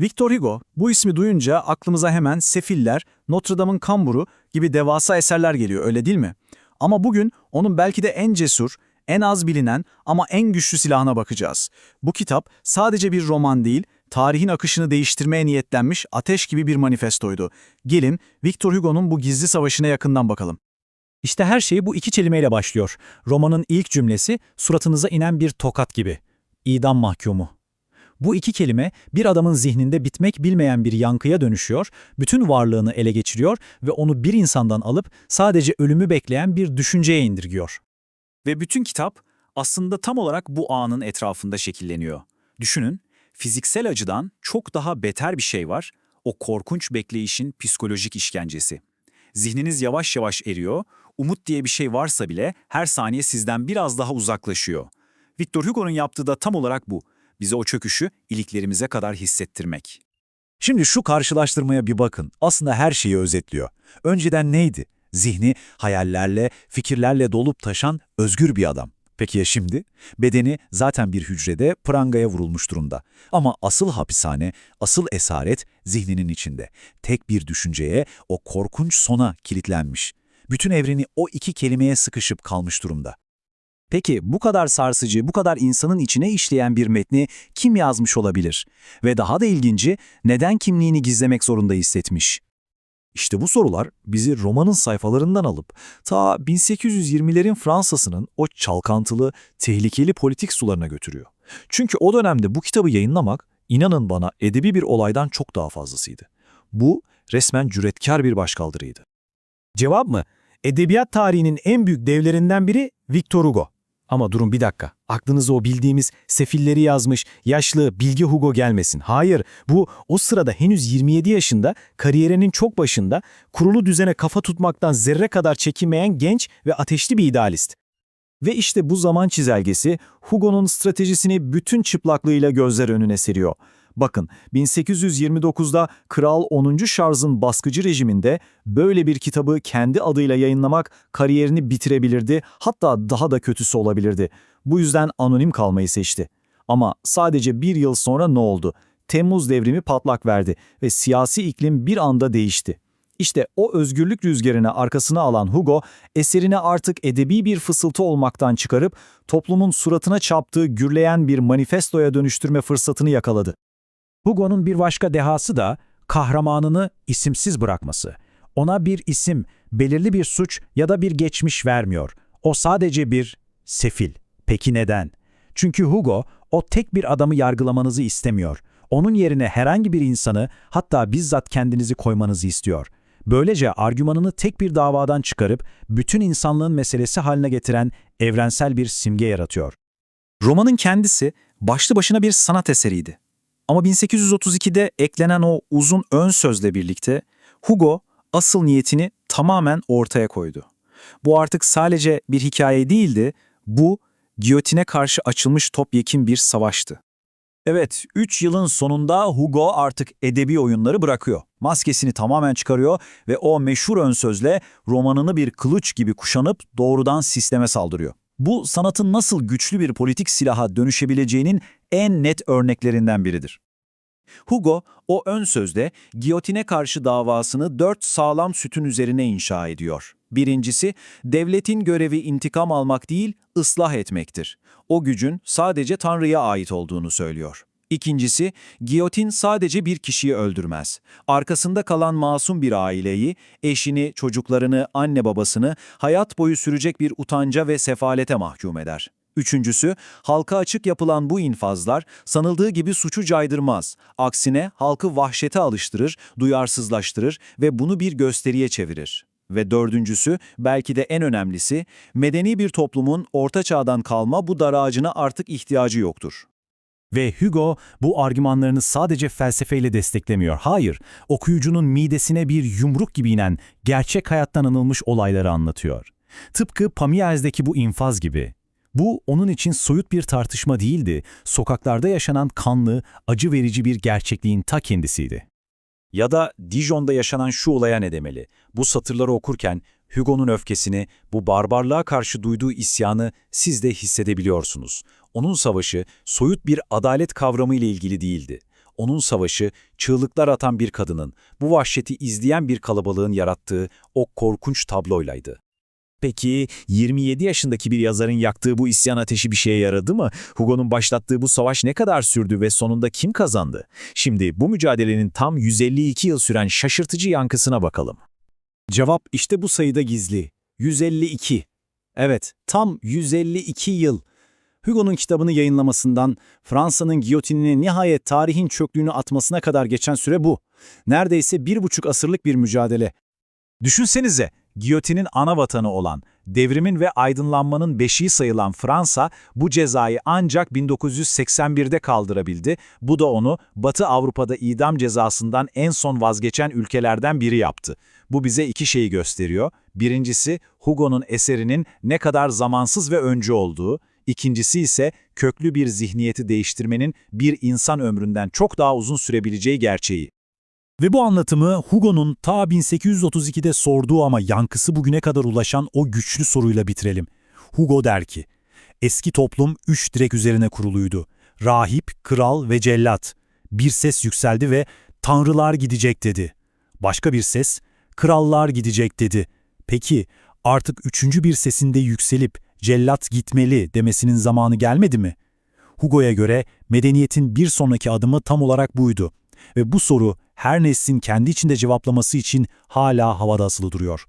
Victor Hugo, bu ismi duyunca aklımıza hemen Sefiller, Notre Dame'ın Kamburu gibi devasa eserler geliyor öyle değil mi? Ama bugün onun belki de en cesur, en az bilinen ama en güçlü silahına bakacağız. Bu kitap sadece bir roman değil, tarihin akışını değiştirmeye niyetlenmiş ateş gibi bir manifestoydu. Gelin Victor Hugo'nun bu gizli savaşına yakından bakalım. İşte her şey bu iki kelimeyle başlıyor. Romanın ilk cümlesi suratınıza inen bir tokat gibi. İdam mahkumu. Bu iki kelime bir adamın zihninde bitmek bilmeyen bir yankıya dönüşüyor, bütün varlığını ele geçiriyor ve onu bir insandan alıp sadece ölümü bekleyen bir düşünceye indirgiyor. Ve bütün kitap aslında tam olarak bu anın etrafında şekilleniyor. Düşünün, fiziksel açıdan çok daha beter bir şey var, o korkunç bekleyişin psikolojik işkencesi. Zihniniz yavaş yavaş eriyor, umut diye bir şey varsa bile her saniye sizden biraz daha uzaklaşıyor. Victor Hugo'nun yaptığı da tam olarak bu. Bize o çöküşü iliklerimize kadar hissettirmek. Şimdi şu karşılaştırmaya bir bakın. Aslında her şeyi özetliyor. Önceden neydi? Zihni hayallerle, fikirlerle dolup taşan özgür bir adam. Peki ya şimdi? Bedeni zaten bir hücrede prangaya vurulmuş durumda. Ama asıl hapishane, asıl esaret zihninin içinde. Tek bir düşünceye, o korkunç sona kilitlenmiş. Bütün evreni o iki kelimeye sıkışıp kalmış durumda. Peki bu kadar sarsıcı, bu kadar insanın içine işleyen bir metni kim yazmış olabilir? Ve daha da ilginci, neden kimliğini gizlemek zorunda hissetmiş? İşte bu sorular bizi romanın sayfalarından alıp ta 1820'lerin Fransa'sının o çalkantılı, tehlikeli politik sularına götürüyor. Çünkü o dönemde bu kitabı yayınlamak, inanın bana edebi bir olaydan çok daha fazlasıydı. Bu resmen cüretkar bir başkaldırıydı. Cevap mı? Edebiyat tarihinin en büyük devlerinden biri Victor Hugo. Ama durun bir dakika. Aklınıza o bildiğimiz sefilleri yazmış, yaşlı, bilgi Hugo gelmesin. Hayır, bu o sırada henüz 27 yaşında, kariyerinin çok başında, kurulu düzene kafa tutmaktan zerre kadar çekinmeyen genç ve ateşli bir idealist. Ve işte bu zaman çizelgesi Hugo'nun stratejisini bütün çıplaklığıyla gözler önüne seriyor. Bakın 1829'da Kral 10. Charles'ın baskıcı rejiminde böyle bir kitabı kendi adıyla yayınlamak kariyerini bitirebilirdi hatta daha da kötüsü olabilirdi. Bu yüzden anonim kalmayı seçti. Ama sadece bir yıl sonra ne oldu? Temmuz devrimi patlak verdi ve siyasi iklim bir anda değişti. İşte o özgürlük rüzgarını arkasına alan Hugo, eserini artık edebi bir fısıltı olmaktan çıkarıp toplumun suratına çarptığı gürleyen bir manifestoya dönüştürme fırsatını yakaladı. Hugo'nun bir başka dehası da kahramanını isimsiz bırakması. Ona bir isim, belirli bir suç ya da bir geçmiş vermiyor. O sadece bir sefil. Peki neden? Çünkü Hugo o tek bir adamı yargılamanızı istemiyor. Onun yerine herhangi bir insanı hatta bizzat kendinizi koymanızı istiyor. Böylece argümanını tek bir davadan çıkarıp bütün insanlığın meselesi haline getiren evrensel bir simge yaratıyor. Romanın kendisi başlı başına bir sanat eseriydi. Ama 1832'de eklenen o uzun ön sözle birlikte Hugo asıl niyetini tamamen ortaya koydu. Bu artık sadece bir hikaye değildi, bu giyotine karşı açılmış topyekun bir savaştı. Evet, 3 yılın sonunda Hugo artık edebi oyunları bırakıyor. Maskesini tamamen çıkarıyor ve o meşhur ön sözle romanını bir kılıç gibi kuşanıp doğrudan sisteme saldırıyor. Bu sanatın nasıl güçlü bir politik silaha dönüşebileceğinin en net örneklerinden biridir. Hugo o ön sözde giyotine karşı davasını dört sağlam sütun üzerine inşa ediyor. Birincisi, devletin görevi intikam almak değil, ıslah etmektir. O gücün sadece Tanrı'ya ait olduğunu söylüyor. İkincisi, giyotin sadece bir kişiyi öldürmez. Arkasında kalan masum bir aileyi, eşini, çocuklarını, anne babasını hayat boyu sürecek bir utanca ve sefalete mahkum eder. Üçüncüsü, halka açık yapılan bu infazlar sanıldığı gibi suçu caydırmaz. Aksine halkı vahşete alıştırır, duyarsızlaştırır ve bunu bir gösteriye çevirir. Ve dördüncüsü, belki de en önemlisi, medeni bir toplumun orta çağdan kalma bu dar artık ihtiyacı yoktur. Ve Hugo bu argümanlarını sadece felsefeyle desteklemiyor. Hayır, okuyucunun midesine bir yumruk gibi inen gerçek hayattan anılmış olayları anlatıyor. Tıpkı Pamiyers'deki bu infaz gibi. Bu onun için soyut bir tartışma değildi, sokaklarda yaşanan kanlı, acı verici bir gerçekliğin ta kendisiydi. Ya da Dijon'da yaşanan şu olaya ne demeli? Bu satırları okurken Hugo'nun öfkesini, bu barbarlığa karşı duyduğu isyanı siz de hissedebiliyorsunuz. Onun savaşı soyut bir adalet kavramı ile ilgili değildi. Onun savaşı, çığlıklar atan bir kadının, bu vahşeti izleyen bir kalabalığın yarattığı o korkunç tabloylaydı. Peki 27 yaşındaki bir yazarın yaktığı bu isyan ateşi bir şeye yaradı mı? Hugo'nun başlattığı bu savaş ne kadar sürdü ve sonunda kim kazandı? Şimdi bu mücadelenin tam 152 yıl süren şaşırtıcı yankısına bakalım. Cevap işte bu sayıda gizli. 152. Evet, tam 152 yıl. Hugo'nun kitabını yayınlamasından Fransa'nın giyotinine nihayet tarihin çöklüğünü atmasına kadar geçen süre bu. Neredeyse bir buçuk asırlık bir mücadele. Düşünsenize, giyotinin ana vatanı olan, devrimin ve aydınlanmanın beşiği sayılan Fransa, bu cezayı ancak 1981'de kaldırabildi. Bu da onu Batı Avrupa'da idam cezasından en son vazgeçen ülkelerden biri yaptı. Bu bize iki şeyi gösteriyor. Birincisi, Hugo'nun eserinin ne kadar zamansız ve öncü olduğu. İkincisi ise köklü bir zihniyeti değiştirmenin bir insan ömründen çok daha uzun sürebileceği gerçeği. Ve bu anlatımı Hugo'nun ta 1832'de sorduğu ama yankısı bugüne kadar ulaşan o güçlü soruyla bitirelim. Hugo der ki, eski toplum üç direk üzerine kuruluydu. Rahip, kral ve cellat. Bir ses yükseldi ve tanrılar gidecek dedi. Başka bir ses, krallar gidecek dedi. Peki artık üçüncü bir sesinde yükselip cellat gitmeli demesinin zamanı gelmedi mi? Hugo'ya göre medeniyetin bir sonraki adımı tam olarak buydu. Ve bu soru her neslin kendi içinde cevaplaması için hala havada asılı duruyor.